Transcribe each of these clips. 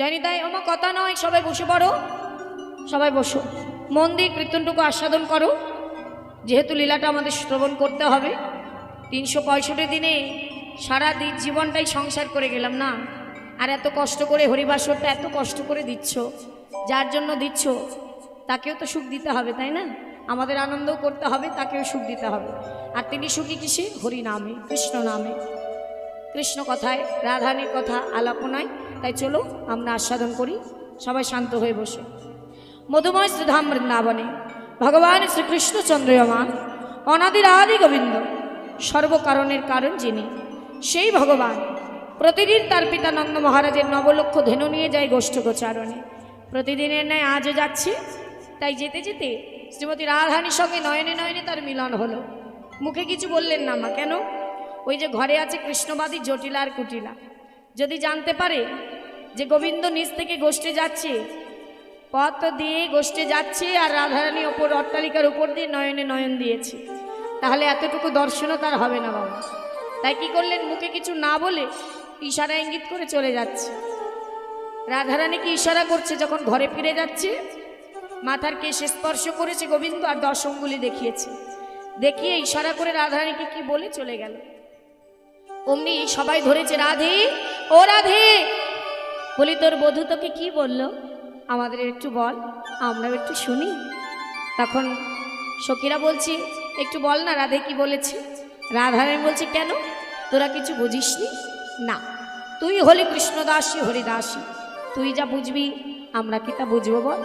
জানি তাই আমার কথা নয়, সবাই বসে পড়ো। সবাই বসো। মন দিয়ে কীর্তনটুকু আস্বাদন করো। যেহেতু লীলাটা আমাদের শ্রবণ করতে হবে, তিনশো পঁয়ষট্টি দিনে সারা দিন জীবনটাই সংসার করে গেলাম না? আর এত কষ্ট করে হরিবাসরটা এত কষ্ট করে দিচ্ছ, যার জন্য দিচ্ছ, তাকেও তো সুখ দিতে হবে, তাই না? আমাদের আনন্দও করতে হবে, তাকেও সুখ দিতে হবে। আর তিনি সুখী কিসে? হরি নামে, কৃষ্ণ নামে। কৃষ্ণ কথায়, রাধানীর কথা আলাপনায় তাই চলো আমরা আস্বাদন করি। সবাই শান্ত হয়ে বসো। মধুময় শ্রীধাম বৃন্দাবনে ভগবান শ্রীকৃষ্ণ চন্দ্রয়মান অনাদির আদি গোবিন্দ, সর্বকারণের কারণ যিনি, সেই ভগবান। প্রতিদিন তার পিতা নন্দ মহারাজের নবলক্ষ ধেনু নিয়ে যায় গোষ্ঠগোচারণে প্রতিদিনের ন্যায় আজও যাচ্ছে। তাই যেতে যেতে শ্রীমতী রাধানীর সঙ্গে নয়নে নয়নে তার মিলন হলো। মুখে কিছু বললেন না মা, কেন? ওই যে ঘরে আছে কৃষ্ণবাদী, জটিলা আর কুটিলা। যদি জানতে পারে যে গোবিন্দ নিচ থেকে গোষ্ঠে যাচ্ছে, পথ দিয়ে গোষ্ঠে যাচ্ছে আর রাধারানী ওপর অট্টালিকার উপর দিয়ে নয়নে নয়ন দিয়েছে, তাহলে এতটুকু দর্শনও তার হবে না বাবা। তাই কি করলেন? মুখে কিছু না বলে ইশারা ইঙ্গিত করে চলে যাচ্ছে। রাধারানী কি ইশারা করছে যখন ঘরে ফিরে যাচ্ছে? মাথার কেশে স্পর্শ করেছে গোবিন্দ আর দশ অঙ্গুলি দেখিয়েছে। দেখিয়ে ইশারা করে রাধারানীকে কি বলে চলে গেল? অমনি সবাই ধরেছে, রাধে, ও রাধে! বলি, তোর বধূ তোকে কি বলল? আমাদের একটু বল, আমরাও একটু শুনি। তখন সখীরা বলছি, একটু বল না, রাধে কি বলেছে? রাধারানী বলছে, কেন? তোরা কিছু বুঝিসনি? না, তুই হলি কৃষ্ণদাসী, হরিদাসী। তুই যা বুঝবি, আমরা কি তা বুঝব বল?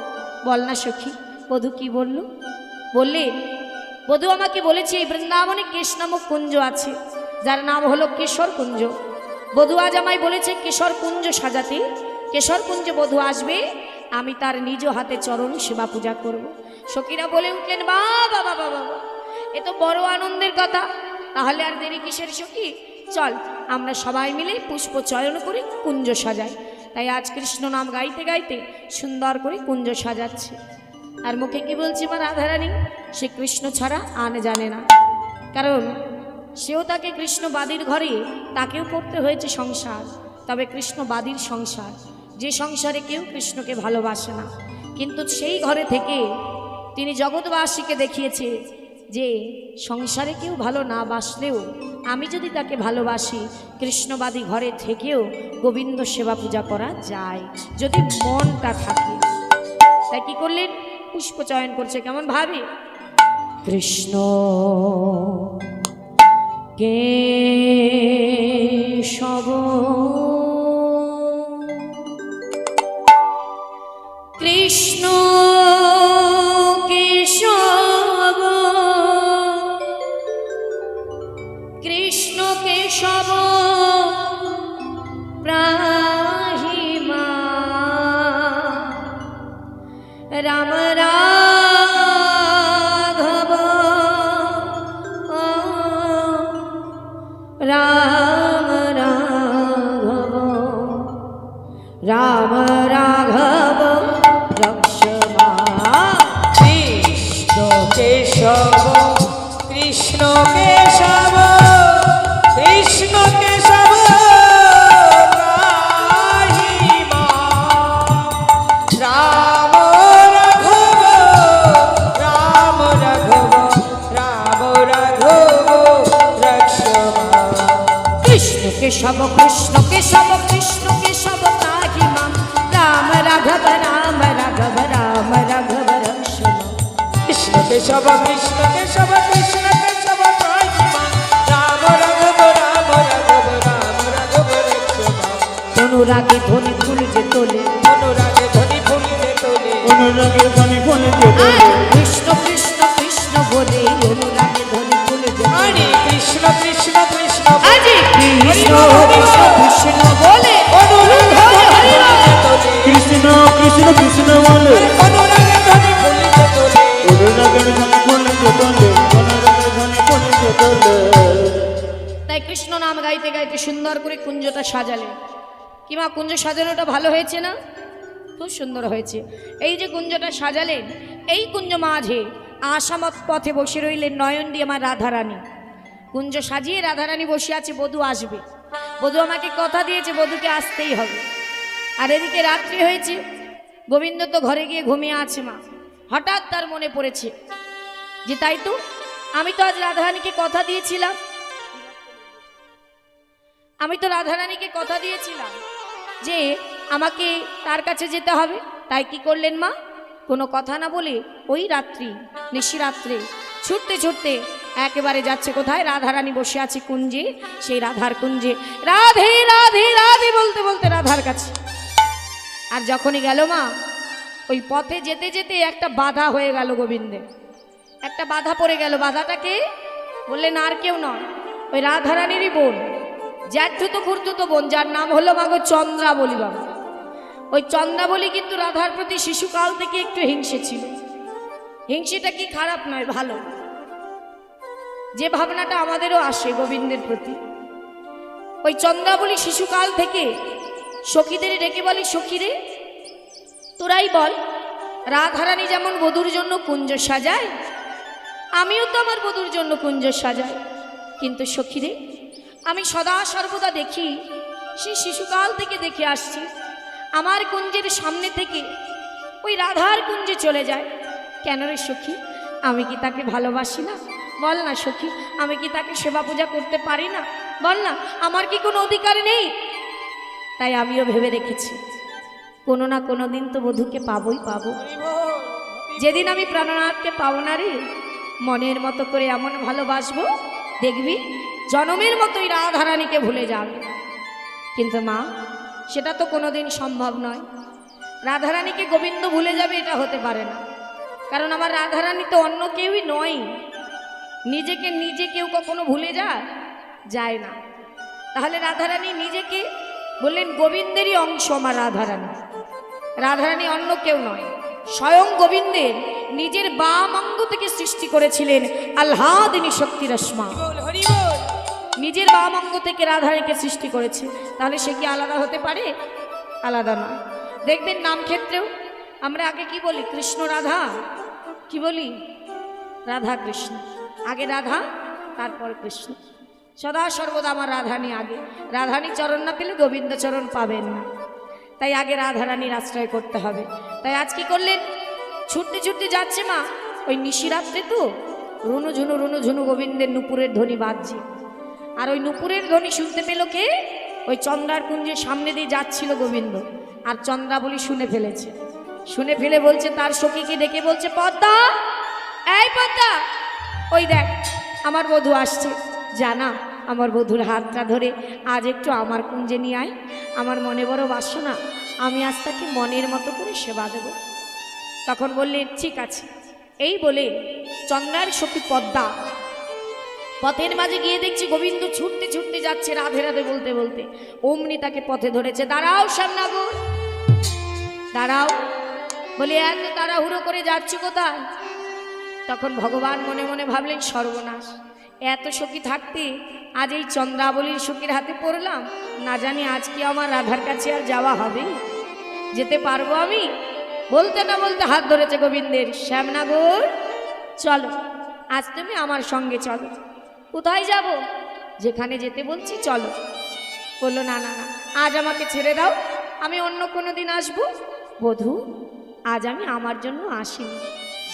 বল না সখী, বধূ কি বলল? বললে, বধূ আমাকে বলেছে বৃন্দাবনে নামক কুঞ্জ আছে। যার নাম হলো কিশোর কুঞ্জ। বধূ আজ আমায় বলেছে, কিশোর কুঞ্জ সাজাতে, কেশর কুঞ্জে বধূ আসবে, আমি তার নিজ হাতে চরণ সেবা পূজা করব। সখীরা বলে উঠলেন, বা বাবা বাবা এ তো বড় আনন্দের কথা। তাহলে আর দেরি কিসের সখী? চল, আমরা সবাই মিলে পুষ্প চয়ন করে কুঞ্জ সাজাই। তাই আজ কৃষ্ণ নাম গাইতে গাইতে সুন্দর করে কুঞ্জ সাজাচ্ছে। আর মুখে কি বলছি মা রাধারানী? সে কৃষ্ণ ছাড়া আন জানে না। কারণ সেও তাকে কৃষ্ণবাদীর ঘরে, তাকেও করতে হয়েছে সংসার। তবে কৃষ্ণবাদীর সংসার, যে সংসারে কেউ কৃষ্ণকে ভালোবাসে না। কিন্তু সেই ঘরে থেকে তিনি জগৎবাসীকে দেখিয়েছে যে সংসারে কেউ ভালো না বাসলেও আমি যদি তাকে ভালোবাসি, কৃষ্ণবাদী ঘরে থেকেও গোবিন্দ সেবা পূজা করা যায়, যদি মনটা থাকে। তাই কী করলেন? পুষ্প চয়ন করছে, কেমন ভাবে? কৃষ্ণ কেশব কৃষ্ণ কেশব কৃষ্ণ কেশব কৃষ্ণ কেশব রাম রাঘব রাম রাঘব রাম রাঘব রক্ষমা কৃষ্ণ কেশব কৃষ্ণ কেশব কৃষ্ণ কেশব কৃষ্ণ কেশব রাম রাঘব রাম রাঘব রাম রাঘব অনুরাগে ধ্বনি ফুল যে তোলে। অনুরাগে ধ্বনি তোলে। ফলে আয়, যেতে কৃষ্ণ কৃষ্ণ কৃষ্ণ বলে অনুরাগে ধ্বনি ফুল যে তোলে কৃষ্ণ কৃষ্ণ কৃষ্ণ কৃষ্ণ কৃষ্ণ বলে গাইতে গাইতে সুন্দর করে কুঞ্জটা সাজালে। কিমা কুঞ্জ সাজানোটা ভালো হয়েছে না? খুব সুন্দর হয়েছে। এই যে কুঞ্জটা সাজালেন, এই কুঞ্জ মাঝে আশামত পথে বসে রইলেন নয়ন দিয়ে আমার রাধারানী। কুঞ্জ সাজিয়ে রাধারানী বসে আছে, বধু আসবে। বধূ আমাকে কথা দিয়েছে, বধুকে আসতেই হবে। আর এদিকে রাত্রি হয়েছে, গোবিন্দ তো ঘরে গিয়ে ঘুমিয়ে আছে মা। হঠাৎ তার মনে পড়েছে যে, তাই তো, আমি তো আজ রাধারানীকে কথা দিয়েছিলাম। আমি তো রাধারানীকে কথা দিয়েছিলাম যে আমাকে তার কাছে যেতে হবে। তাই কি করলেন মা? কোনো কথা না বলে ওই রাত্রি নিশিরাত্রে ছুটতে ছুটতে একেবারে যাচ্ছে কোথায়? রাধারানী বসে আছে কুঞ্জে, সেই রাধার কুঞ্জে। রাধে রাধে রাধে বলতে বলতে রাধার কাছে। আর যখনই গেল মা, ওই পথে যেতে যেতে একটা বাধা হয়ে গেল গোবিন্দের একটা বাধা পড়ে গেল। বাধাটাকে বললেন আর কেউ নয়, ওই রাধারানীরই বোন। জ্যাঠুতো খুঁড়তুতো বোন, যার নাম হলো মাগো চন্দ্রাবলী বাবা। ওই চন্দ্রাবলী কিন্তু রাধার প্রতি শিশুকাল থেকে একটু হিংসে ছিল। হিংসেটা কি খারাপ নয়, ভালো। যে ভাবনাটা আমাদেরও আসে গোবিন্দের প্রতি। ওই চন্দ্রাবলী শিশুকাল থেকে সখীদের ডেকে বলি সখীরে তোরাই বল, রাধারানী যেমন বধুর জন্য কুঞ্জ সাজায়, আমিও তো আমার বধুর জন্য কুঞ্জ সাজাই। কিন্তু সখীরে আমি সদা সর্বদা দেখি, সেই শিশুকাল থেকে দেখে আসছি, আমার কুঞ্জের সামনে থেকে ওই রাধার কুঞ্জে চলে যায়। কেন রে সখী? আমি কি তাকে ভালোবাসি না? বল না সখী, আমি কি তাকে সেবা পূজা করতে পারি না? বল না, আমার কি কোনো অধিকার নেই? তাই আমিও ভেবে রেখেছি, কোনো না কোনো দিন তো বধূকে পাবই পাবো। যেদিন আমি প্রাণনাথকে পাবো না রে, মনের মতো করে এমন ভালোবাসবো দেখবি, জনমের মতোই রাধারানীকে ভুলে যাবে। কিন্তু মা, সেটা তো কোনোদিন সম্ভব নয়। রাধারানীকে গোবিন্দ ভুলে যাবে এটা হতে পারে না। কারণ আমার রাধারানী তো অন্য কেউই নয় নিজেকে নিজে কেউ কখনো ভুলে যায় যায় না। তাহলে রাধারানী নিজেকে বললেন, গোবিন্দেরই অংশ আমার রাধারানী। রাধারানী অন্য কেউ নয়। স্বয়ং গোবিন্দের নিজের বাম অঙ্গ থেকে সৃষ্টি করেছিলেন আল্লাদিনী শক্তি রশ্মা। হরি নিজের বাম অঙ্গ থেকে রাধারানীকে সৃষ্টি করেছে। তাহলে সে কি আলাদা হতে পারে? আলাদা নয় দেখবেন নাম ক্ষেত্রেও আমরা আগে কি বলি? কৃষ্ণ রাধা। কি বলি? রাধা কৃষ্ণ। আগে রাধা তারপর কৃষ্ণ। সদা সর্বদা আমার রাধানী আগে। রাধানী চরণ না পেলে গোবিন্দ চরণ পাবেন না। তাই আগে রাধারানীর আশ্রয় করতে হবে। তাই আজ কি করলেন? ছুটতে ছুটতে যাচ্ছে মা। ওই নিশিরাত্রে তো রুনু ঝুনু রুনু ঝুনু গোবিন্দের নুপুরের ধ্বনি বাজছে। আর ওই নুপুরের ধ্বনি শুনতে পেল কে? ওই চন্দ্রার কুঞ্জের সামনে দিয়ে যাচ্ছিল গোবিন্দ। আর চন্দ্রাবলী শুনে ফেলেছে। শুনে ফেলে বলছে, তার সখীকে ডেকে বলছে, পদ্মা! এই পদ্মা! ওই দেখ, আমার বধূ আসছে। জানা আমার বধূর হাতটা ধরে, আজ একটু আমার কুঞ্জে নিয়ে আয়। আমার মনে বড় বাসনা, আমি আজ তাকে মনের মতো করে সেবা দেব। তখন বললেন ঠিক আছে। এই বলে চন্দ্রার সখী পদ্মা পথের মাঝে গিয়ে দেখছি গোবিন্দ ছুটতে ছুটতে যাচ্ছে রাধে রাধে বলতে বলতে। অমনি তাকে পথে ধরেছে, দাঁড়াও শ্যামনাগর দাঁড়াও। বলি, এত তাড়াহুড়ো করে যাচ্ছি কোথায়? তখন ভগবান মনে মনে ভাবলেন, সর্বনাশ। এত সখী থাকতে আজ এই চন্দ্রাবলীর সখীর হাতে পড়লাম। না জানি আজ কি আমার রাধার কাছে আর যাওয়া হবে। যেতে পারব আমি? বলতে না বলতে হাত ধরেছে গোবিন্দের শ্যামনাগর। চলো, আজ তুমি আমার সঙ্গে চলো। কোথায় যাব? যেখানে যেতে বলছি, চলো। বলল, না না না, আজ আমাকে ছেড়ে দাও। আমি অন্য কোনো দিন আসব। বধূ, আজ আমি আমার জন্য আসিনি।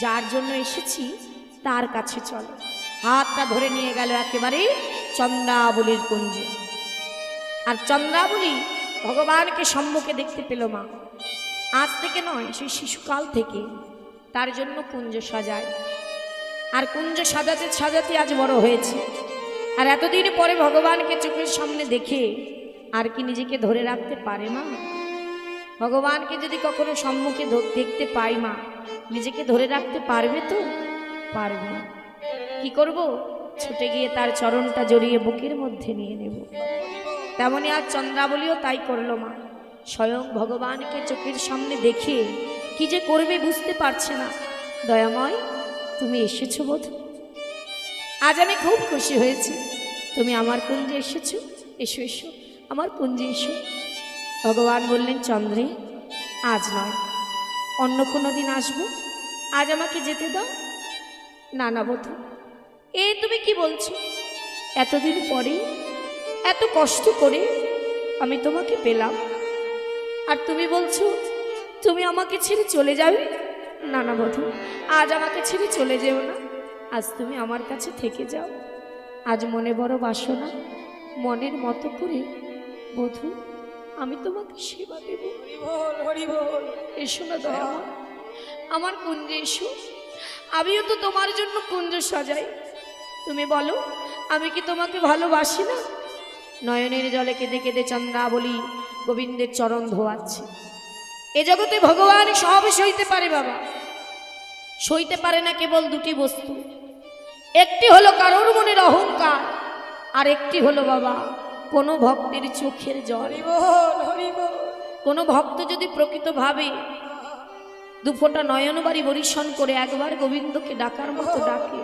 যার জন্য এসেছি, তার কাছে চলো। হাতটা ধরে নিয়ে গেল একেবারে চন্দ্রাবলীর কুঞ্জে। আর চন্দ্রাবলী ভগবানকে সম্মুখে দেখতে পেল মা। আজ থেকে নয়, সেই শিশুকাল থেকে তার জন্য কুঞ্জ সাজায়। আর কুঞ্জ সাজাতে সাজাতে আজ বড় হয়েছে। আর এতদিন পরে ভগবানকে চোখের সামনে দেখে আর কি নিজেকে ধরে রাখতে পারে মা? ভগবানকে যদি কখনো সম্মুখে দেখতে পাই মা, নিজেকে ধরে রাখতে পারবে তো? পারবে না। কি করব? ছুটে গিয়ে তার চরণটা জড়িয়ে বুকের মধ্যে নিয়ে নেব। তেমনি আজ চন্দ্রাবলীও তাই করল মা। স্বয়ং ভগবানকে চোখের সামনে দেখে কি যে করবে বুঝতে পারছে না। দয়াময়, তুমি এসেছ বোধ? আজ আমি খুব খুশি হয়েছি। তুমি আমার কুঞ্জে এসেছ? এসো এসো, আমার কুঞ্জে এসো। ভগবান বললেন, চন্দ্রে, আজ নয়। অন্য কোনো দিন আসব? আজ আমাকে যেতে দাও? না না বধু। এ তুমি কি বলছো? এতদিন পরে এত কষ্ট করে আমি তোমাকে পেলাম। আর তুমি বলছো তুমি আমাকে ছেড়ে চলে যাবে? না না বধু আজ আমাকে ছেড়ে চলে যেও না। আজ তুমি আমার কাছে থেকে যাও। আজ মনে বড় বাসনা মনের মতো করে। বধু আমি তোমাকে সেবা দেব। এসো না দয়া। আমার কুঞ্জে এসো। আমিও তো তোমার জন্য কুঞ্জ সাজাই। তুমি বলো আমি কি তোমাকে ভালোবাসি না? নয়নের জলে কেঁদে কেঁদে চন্দ্রাবলী গোবিন্দের চরণ ধোয়াচ্ছে। এ জগতে ভগবান সব সইতে পারে বাবা। সইতে পারে না কেবল দুটি বস্তু। একটি হলো কারোর মনের অহংকার আর একটি হলো বাবা কোনো ভক্তের চোখের জল। কোনো ভক্ত যদি প্রকৃতভাবে দুফোটা নয়নবাড়ি বরিশন করে একবার গোবিন্দকে ডাকার মতো ডাকে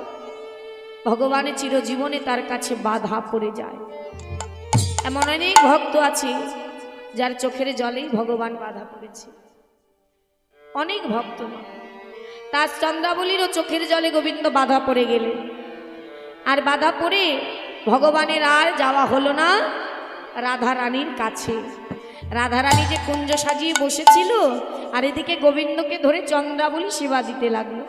ভগবানের চিরজীবনে তার কাছে বাধা পড়ে যায়। এমন অনেক ভক্ত আছে, যার চোখের জলেই ভগবান বাধা পড়েছে। অনেক ভক্ত তার চন্দ্রাবলীরও চোখের জলে গোবিন্দ বাধা পড়ে গেলেন আর বাধা পড়ে ভগবানের আর যাওয়া হলো না রাধা রানীর কাছে। রাধারানী যে কুঞ্জ সাজিয়ে বসেছিল, আর এদিকে গোবিন্দকে ধরে চন্দ্রাবলী সেবা দিতে লাগল।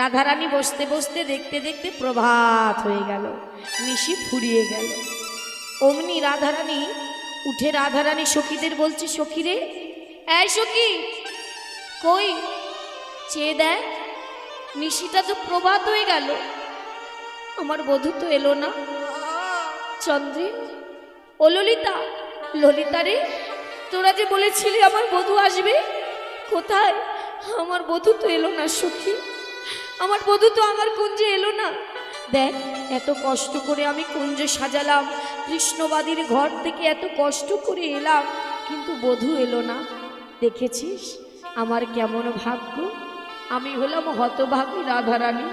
রাধারানী বসতে বসতে দেখতে দেখতে প্রভাত হয়ে গেল, নিশি ফুরিয়ে গেল। অমনি রাধারানী, উঠে রাধারানী সখীদের বলছে, সখীরে, এই সখী, কই? চেয়ে দেয় নিশিটা তো প্রভাত হয়ে গেল। আমার বধূ তো এলো না। চন্দ্রে, ও ললিতা ললিতা রে, তোরা যে বলেছিলি আমার বধূ আসবে, কোথায়? আমার বধূ তো এলো না, সখী। আমার বধূ তো আমার কুঞ্জে এলো না। দেখ, এত কষ্ট করে আমি কুঞ্জ সাজালাম। কৃষ্ণবাদীর ঘর থেকে এত কষ্ট করে এলাম, কিন্তু বধূ এলো না। দেখেছিস আমার কেমন ভাগ্য? আমি হলাম হতভাগী রাধারানী।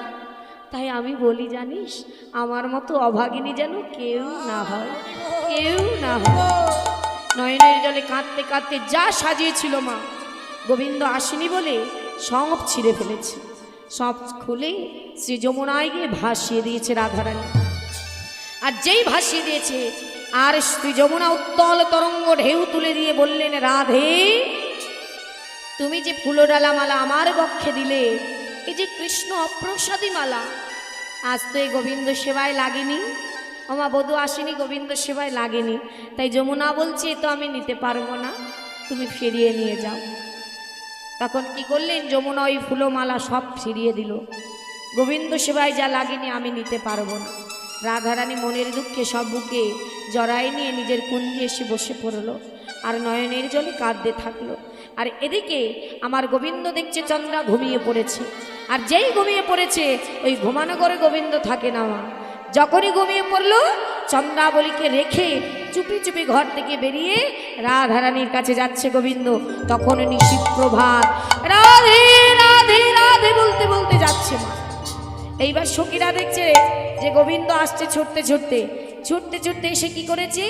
তাই আমি বলি, জানিস, আমার মতো অভাগিনী যেন কেউ না হয়। কেউ না হয়। নয়নের জলে কাঁদতে কাঁদতে যা সাজিয়েছিল মা। গোবিন্দ আসেনি বলে সব ছিঁড়ে ফেলেছে। সব খুলে শ্রী যমুনায় গিয়ে ভাসিয়ে দিয়েছে রাধারানী। আর যেই ভাসিয়ে দিয়েছে, আর শ্রী যমুনা উত্তল তরঙ্গ ঢেউ তুলে দিয়ে বললেন, রাধে, তুমি যে ফুলডালা মালা আমার বক্ষে দিলে, এই যে কৃষ্ণ অপ্রসাদী মালা আজ তো এই গোবিন্দ সেবায় লাগেনি আমার বধূ আসেনি, গোবিন্দ সেবায় লাগেনি, তাই যমুনা বলছে তো আমি নিতে পারব না, তুমি ফিরিয়ে নিয়ে যাও। তখন কি করলেন? যমুনা ওই ফুলমালা সব ফিরিয়ে দিল। গোবিন্দ সেবায় যা লাগেনি আমি নিতে পারব না। রাধারানী মনের দুঃখে সব বুকে জড়াই নিয়ে নিজের কুঞ্জে এসে বসে পড়ল আর নয়নের জলে কাঁদতে থাকল। আর এদিকে আমার গোবিন্দ দেখছে চন্দ্রা ঘুমিয়ে পড়েছে। আর যেই ঘুমিয়ে পড়েছে, ওই ঘুমানো করে গোবিন্দ থাকে না মা যখনই ঘুমিয়ে পড়ল চন্দ্রাবলীকে রেখে চুপি চুপি ঘর থেকে বেরিয়ে রাধারানীর কাছে যাচ্ছে গোবিন্দ। তখন নিশীত প্রভাত রাধে রাধে রাধে বলতে বলতে যাচ্ছে মা। এইবার সখীরা দেখছে যে গোবিন্দ আসছে ছুটতে ছুটতে। ছুটতে ছুটতে এসে কি করেছে?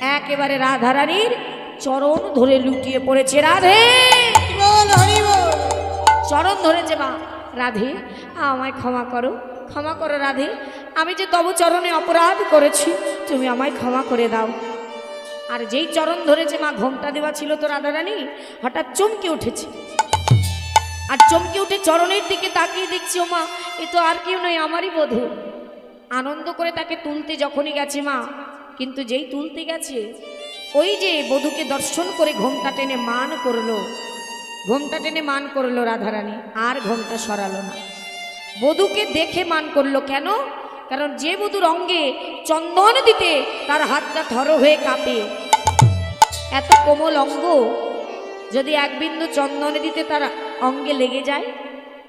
একেবারে রাধারানীর চরণ ধরে লুটিয়ে পড়েছে। রাধে! চরণ ধরেছে মা। রাধে আমায় ক্ষমা করো। ক্ষমা করো, রাধে। আমি যে তব চরণে অপরাধ করেছি, তুমি আমায় ক্ষমা করে দাও। আর যেই চরণ ধরেছে, মা, ঘোমটা দেওয়া ছিল তো, রাধারানী, হঠাৎ চমকে উঠেছে। আর চমকে উঠে চরণের দিকে তাকিয়ে দেখছি, ও মা, এ তো আর কেউ নয়, আমারই বধূ আনন্দ করে তাকে তুলতে যখনই গেছে, মা, কিন্তু যেই তুলতে গেছে, ওই যে বধূকে দর্শন করে ঘোমটা টেনে মান করল। ঘোমটা টেনে মান করল, রাধারানী, আর ঘোমটা সরালো না। বধূকে দেখে মান করল কেন? কারণ যে বধুর অঙ্গে চন্দন দিতে তার হাতটা থর হয়ে কাঁপে। এত কোমল অঙ্গ, যদি এক বিন্দু চন্দন দিতে তার অঙ্গে লেগে যায়,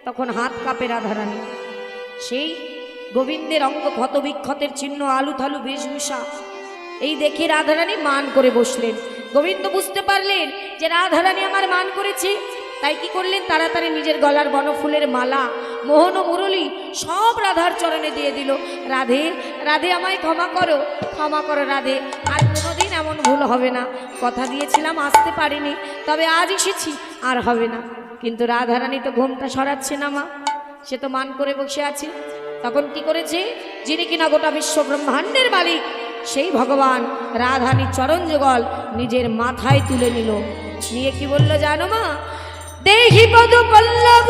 তখন হাত কাঁপে রাধারানী। সেই গোবিন্দের অঙ্গ ক্ষত বিক্ষতের চিহ্ন আলু থালু বেশভূষা এই দেখে রাধারানী মান করে বসলেন। গোবিন্দ বুঝতে পারলেন যে রাধারানী আমার মান করেছে, তাই কি করলেন? তাড়াতাড়ি নিজের গলার বনফুলের মালা মোহন মুরলী সব রাধার চরণে দিয়ে দিল, রাধে রাধে আমায় ক্ষমা করো ক্ষমা করো রাধে। আর কোনোদিন এমন ভুল হবে না। কথা দিয়েছিলাম, আসতে পারিনি, তবে আজ এসেছি, আর হবে না। কিন্তু রাধারানী তো ঘুমটা সরাচ্ছে না মা। সে তো মান করে বসে আছে। তখন কি করেছে? যিনি কিনা গোটা বিশ্ব ব্রহ্মাণ্ডের মালিক, সেই ভগবান রাধানী চরণ যুগল নিজের মাথায় তুলে নিল। নিয়ে কি বলল জানো মা? দেহি পদ পল্লব।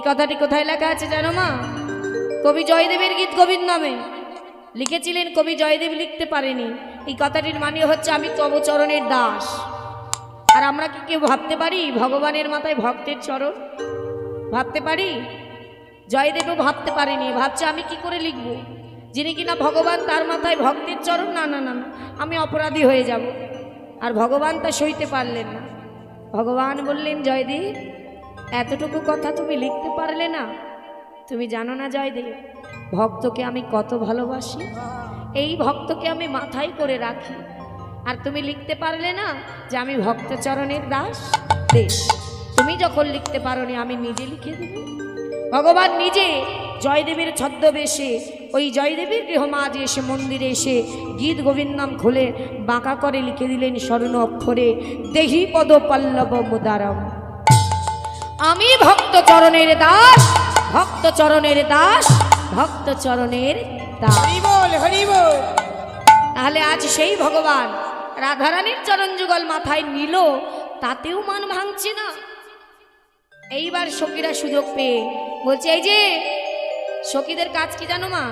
এই কথাটি কোথায় লেখা আছে জানো মা? কবি জয়দেবের গীত গোবিন্দ নামে। লিখেছিলেন কবি জয়দেব লিখতে পারেনি। এই কথাটির মানে হচ্ছে আমি তব চরণের দাস। আর আমরা কি কেউ ভাবতে পারি? ভগবানের মাথায় ভক্তের চরণ? ভাবতে পারি? জয়দেবও ভাবতে পারেনি। ভাবছে আমি কি করে লিখব? যিনি কিনা ভগবান তার মাথায় ভক্তের চরণ? না না না, আমি অপরাধী হয়ে যাব। আর ভগবান তা সইতে পারলেন না। ভগবান বললেন জয়দেব এতটুকু কথা তুমি লিখতে পারলে না। তুমি জানো না জয়দেব, ভক্তকে আমি কত ভালোবাসি। এই ভক্তকে আমি মাথায় করে রাখি। আর তুমি লিখতে পারলে না যে আমি ভক্তচরণের দাস? দেশ তুমি যখন লিখতে পারোনি, আমি নিজে লিখে দেব। ভগবান নিজে জয়দেবের ছদ্মবেশে, ওই জয়দেবের গৃহমাঝে এসে মন্দিরে এসে গীত গোবিন্দম খুলে বাঁকা করে লিখে দিলেন স্বর্ণ অক্ষরে, দেহি পদ পল্লব মুদারম। আমি ভক্ত চরণের দাস ভক্ত চরণের দাস ভক্ত চরণের দাস। তাহলে আজ সেই ভগবান রাধারানীর চরণ যুগল মাথায় নিল তাতেও মান ভাঙছে না। এইবার সখীরা সুযোগ পেয়ে বলছে এই যে সখীদের কাজ কি জানো মা?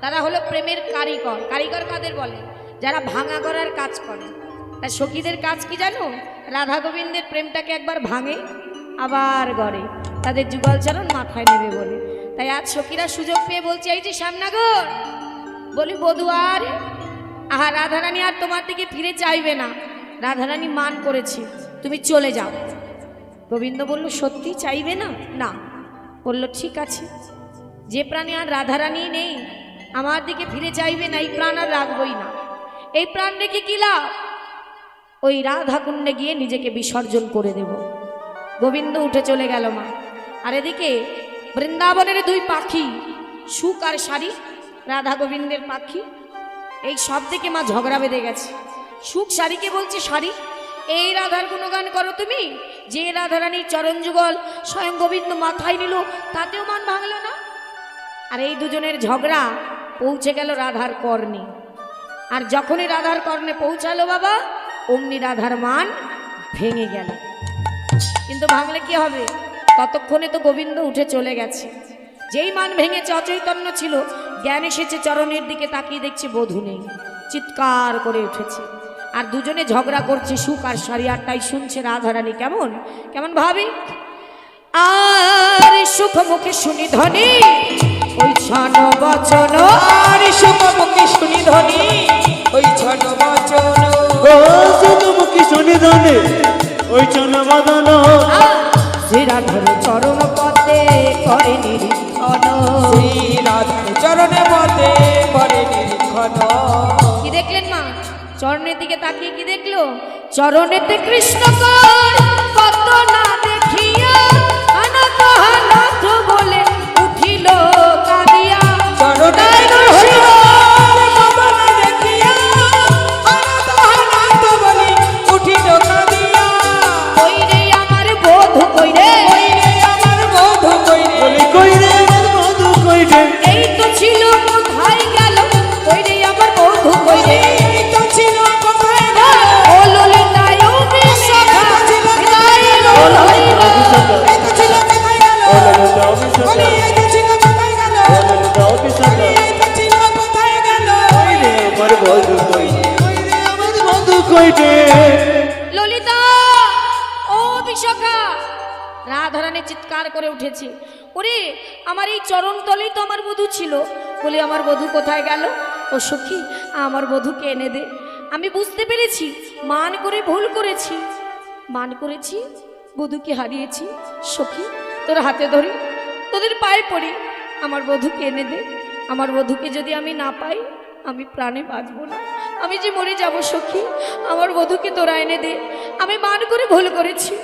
তারা হলো প্রেমের কারিগর। কারিগর কাদের বলে? যারা ভাঙা করার কাজ করে। তা সখীদের কাজ কি জানো? রাধা গোবিন্দের প্রেমটাকে একবার ভাঙে। আবার গড়ে। তাদের যুগলচরণ মাথায় নেবে বলে। তাই আজ সখীরা সুযোগ পেয়ে বলছে, এই যে শ্যামনগর! বলি, বধুয়ার, আহা, রাধারানী আর তোমার দিকে ফিরে চাইবে না। রাধারানী মান করেছে, তুমি চলে যাও। গোবিন্দ বলল, সত্যি চাইবে না? না। বলল, ঠিক আছে। যে প্রাণী আর রাধারানী নেই, আমার দিকে ফিরে চাইবে না, এই প্রাণ আর রাখবই না। এই প্রাণ রেখে কি লাভ? ওই রাধা কুণ্ডে গিয়ে নিজেকে বিসর্জন করে দেব। গোবিন্দ উঠে চলে গেল মা। আর এদিকে বৃন্দাবনের দুই পাখি, সুখ আর শাড়ি রাধা গোবিন্দের পাখি, এই সব থেকে মা ঝগড়া বেঁধে গেছে। সুখ শাড়িকে বলছে শাড়ি এই রাধার গুণগান করো তুমি। যে রাধারানীর চরণ যুগল স্বয়ং গোবিন্দ মাথায় নিল, তাতেও মান ভাঙল না। আর এই দুজনের ঝগড়া পৌঁছে গেল রাধার কর্ণে। আর যখনই রাধার কর্ণে পৌঁছালো বাবা, অমনি রাধার মান ভেঙে গেল। কিন্তু ভাঙলে কি হবে? ততক্ষণে তো গোবিন্দ উঠে চলে গেছে। যেই মান ভেঙেছে, অচৈতন্য ছিল। জ্ঞান এসেছে, চরণের দিকে তাকিয়ে দেখছে বধূ নেই। চিৎকার করে উঠেছে। আর দুজনে ঝগড়া করছে, সুখ আর সারিয়ারটাই শুনছে রাধারানী, কেমন? কেমন ভাবি? আর সুখ মুখে শুনি ধনী ওই ছন বচন, আর সুখ মুখে শুনি ধ্বনি। ওই ছন বচন, ও সুতমুখী শুনি ধনে ওই চন বদন শ্রীরাধার চরণ পদে করে নিরীক্ষণ। শ্রী রাধার চরণে মতে করে নিরীক্ষণ। কি দেখলেন মা? চরণের দিকে তাকিয়ে কি দেখল? চরণেতে কৃষ্ণ কর কত না দেখিয়া হানত বলে উঠিল কাঁদিয়া। চরণে মধু কই রে ললিতা, ও বিশাখা, রাধারানী চিৎকার করে উঠেছে। ওরে, আমার এই চরণতলেই তো আমার বধূ ছিল। বলে, আমার বধূ কোথায় গেল? ও সখী, আমার বধূকে এনে দে। আমি বুঝতে পেরেছি, মান করে ভুল করেছি। মান করেছি, বধূকে হারিয়েছি। সখী, তোর হাতে ধরি, তোদের পায়ে পড়ি। আমার বধূকে এনে দে। আমার বধূকে যদি আমি না পাই আমি প্রাণে বাঁচব না। আমি যে মরে যাব সখী আমার বধূকে তোরা এনে দে। আমি মান করে ভুল করেছি।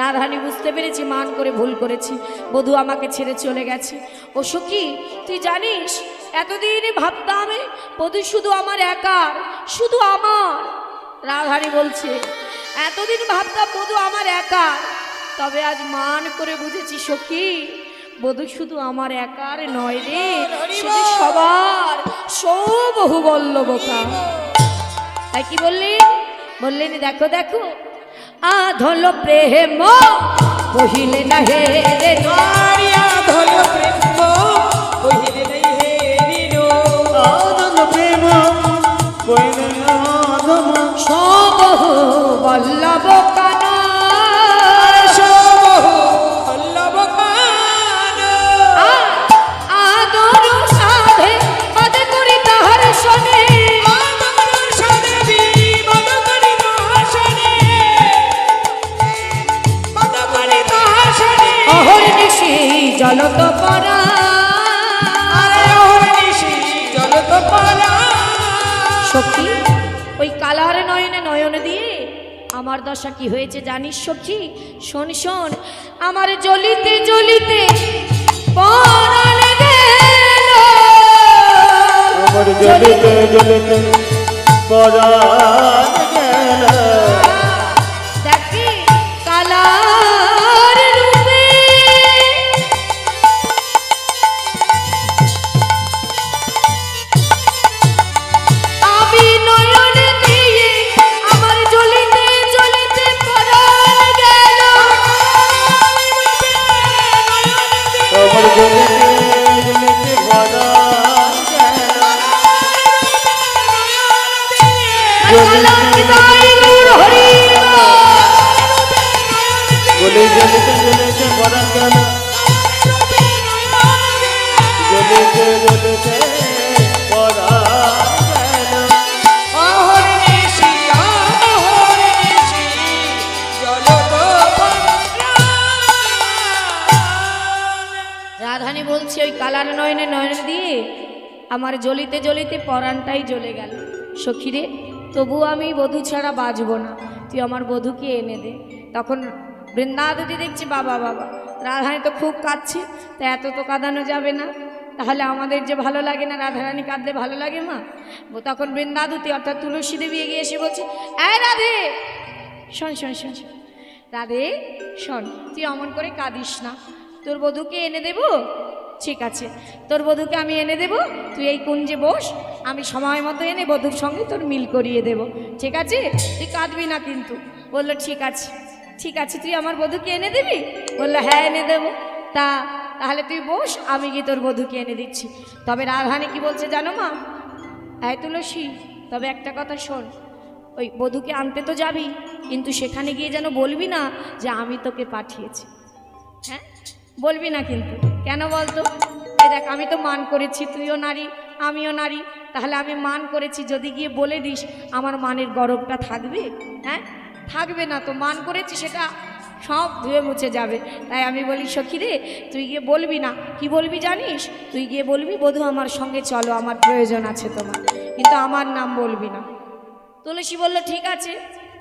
রাধানি বুঝতে পেরেছি মান করে ভুল করেছি। বধূ আমাকে ছেড়ে চলে গেছে। ও সখী তুই জানিস এতদিন ভাবতাম বধূ শুধু আমার একার শুধু আমার। রাধানি বলছে এতদিন ভাবতাম বধু আমার একার। তবে আজ মান করে বুঝেছি সখী বধু শুধু আমার একার নয় রে শুধু সবার। সৌবহু বল্লবকা তাই কি বললেন বললেন দেখো দেখো। আধল প্রেম বহিলে না হে রে আরিয়া ধল প্রেম কহিলে নাই হেরিনো আনন্দ প্রেম কইলে আধম সবহু বল্লব আমার দশা কি হয়েছে জানিস সখী শোন শোন আমার জ্বলিতে জ্বলিতে আমার জ্বলিতে জ্বলিতে নয়নে নয়ন দিয়ে আমার জ্বলিতে জ্বলিতে পরাণটাই জ্বলে গেল। সখীরে, তবু আমি বধূ ছাড়া বাঁচবো না। তুই আমার বধূকে এনে দে। তখন বৃন্দাবতী দেখছি, বাবা বাবা, রাধারানী তো খুব কাঁদছে, তা এত তো কাঁদানো যাবে না। তাহলে আমাদের যে ভালো লাগে না, রাধারানী কাঁদলে ভালো লাগে মা? তখন বৃন্দাদুতি অর্থাৎ তুলসী দেবী এগিয়ে এসে বলছে, এই রাধে! শোন শোন শোন। রাধে, শোন, তুই অমন করে কাঁদিস না। তোর বধূকে এনে দেব? ঠিক আছে। তোর বধূকে আমি এনে দেব, তুই এই কুঞ্জে বস, আমি সময় মতো এনে বধূর সঙ্গে তোর মিল করিয়ে দেব। ঠিক আছে? তুই কাঁদবি না কিন্তু। বলল, ঠিক আছে ঠিক আছে, তুই আমার বধূকে এনে দিবি? বলল হ্যাঁ এনে দেবো। তা, তাহলে তুই বস, আমি গিয়ে তোর বধূকে এনে দিচ্ছি। তবে রাধানি কি বলছে জানো মা? এই তুলসী, তবে একটা কথা শোন, ওই বধূকে আনতে তো যাবি, কিন্তু সেখানে গিয়ে যেন বলবি না যে আমি তোকে পাঠিয়েছি। হ্যাঁ? বলবি না কিন্তু। কেন বলতো? এই দেখ, আমি তো মান করেছি, তুইও নারী, আমিও নারী। তাহলে আমি মান করেছি, যদি গিয়ে বলে দিস আমার মানের গরবটা থাকবে? হ্যাঁ? থাকবে না তো, মান করেছি সেটা সব ধুয়ে মুছে যাবে। তাই আমি বলি, সখী রে, তুই গিয়ে বলবি না। কি বলবি জানিস? তুই গিয়ে বলবি, বধূ, আমার সঙ্গে চলো, আমার প্রয়োজন আছে তোমার। কিন্তু আমার নাম বলবি না। তুলসী বলল, ঠিক আছে।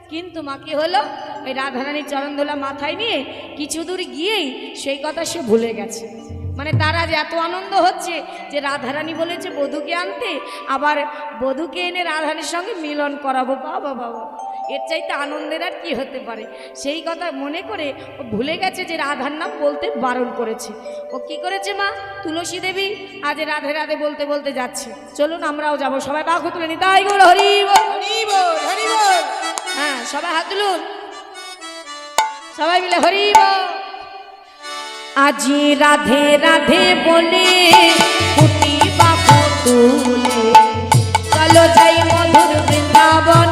কিন্তু মা কি হলো? ওই রাধারানীর চরণদোলা মাথায় নিয়ে কিছু দূর গিয়েই সেই কথা সে ভুলে গেছে। মানে তার আজ এত আনন্দ হচ্ছে যে রাধারানী বলেছে, বধূকে আনতে, আবার বধূকে এনে রাধারানীর সঙ্গে মিলন করাবো, বাবা বাবা। এর চাইতে আনন্দের আর কি হতে পারে? সেই কথা মনে করে ও ভুলে গেছে যে রাধার নাম বলতে বারণ করেছে। ও কি করেছে মা? তুলসী দেবী আজ রাধে রাধে বলতে বলতে যাচ্ছে। চলুন আমরাও যাব। সবাই বাঘ তুলে নি তাই বল। হরি হ্যাঁ সবাই হাত তুলুন। সবাই মিলে হরি বল। আজি রাধে রাধে বলে কুটি বাবু তুলে। চলো যাই মধুর বৃন্দাবনে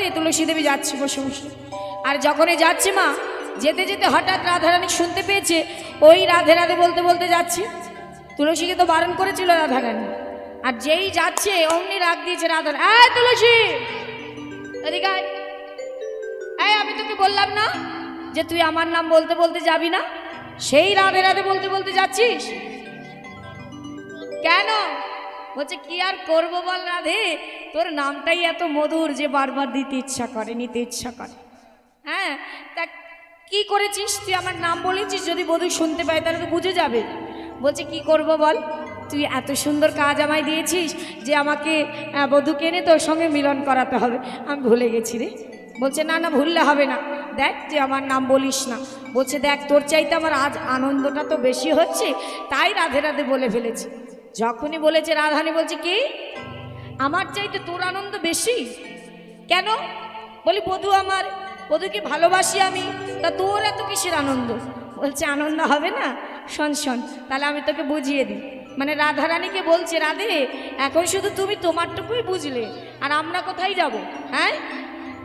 বলতে তুলসী দেবী যাচ্ছে বসে বসে। আর যখনই যাচ্ছে মা, যেতে যেতে হঠাৎ রাধারানী শুনতে পেয়েছে, ওই রাধে রাধে বলতে বলতে যাচ্ছে। তুলসীকে তো বারণ করেছিল রাধারানী। আর যেই যাচ্ছে, অমনি রাগ দিয়েছে রাধা এই তুলসী। এই, আমি তোকে বললাম না যে তুই আমার নাম বলতে বলতে যাবি না? সেই রাধে রাধে বলতে বলতে যাচ্ছিস? কেন? বলছে, কি আর করব বল রাধে? তোর নামটাই এত মধুর যে বারবার দিতে ইচ্ছা করে নিতে ইচ্ছা করে। হ্যাঁ তা কি করেছিস? তুই আমার নাম বলেছিস যদি বধূ শুনতে পায় তাহলে তো বুঝে যাবে। বলছে কি করব বল? তুই এত সুন্দর কাজ আমায় দিয়েছিস যে আমাকে আহ, বধূকে এনে তোর সঙ্গে মিলন করাতে হবে। আমি ভুলে গেছি রে। বলছে না না ভুললে হবে না। দেখ যে আমার নাম বলিস না। বলছে দেখ তোর চাইতে আমার আজ আনন্দটা তো বেশি হচ্ছে তাই রাধে রাধে বলে ফেলেছি। যখনই বলেছে রাধানী বলছে কি? আমার চাইতে তোর আনন্দ বেশি? কেন? বলি, বধু আমার, বধুকে ভালোবাসি আমি, তা তোর এত কিসের আনন্দ? বলছে, আনন্দ হবে না? শোন শোন, তাহলে আমি তোকে বুঝিয়ে দিই। মানে রাধারানীকে বলছে, রাধে, এখন শুধু তুমি তোমারটুকুই বুঝলে, আর আমরা কোথায় যাব হ্যাঁ?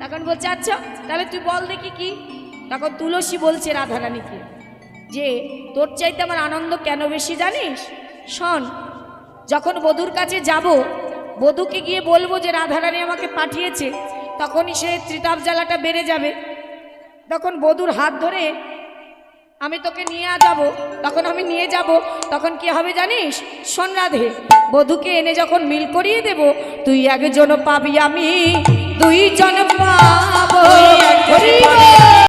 তখন বলছে আচ্ছা তাহলে তুই বল দেখি কি? তখন তুলসী বলছে রাধারানীকে যে, তোর চাইতে আমার আনন্দ কেন বেশি জানিস? শোন, যখন বধুর কাছে যাব বধুকে গিয়ে বলব যে রাধারানী আমাকে পাঠিয়েছে, তখনই সে ত্রিতাপ জ্বালাটা বেড়ে যাবে তখন বধুর হাত ধরে, আমি তোকে নিয়ে যাব, তখন আমি নিয়ে যাব, তখন কি হবে জানিস শোন রাধে, বধুকে এনে যখন মিল করিয়ে দেব, তুই একজন পাবি আমি, দুইজন পাবো।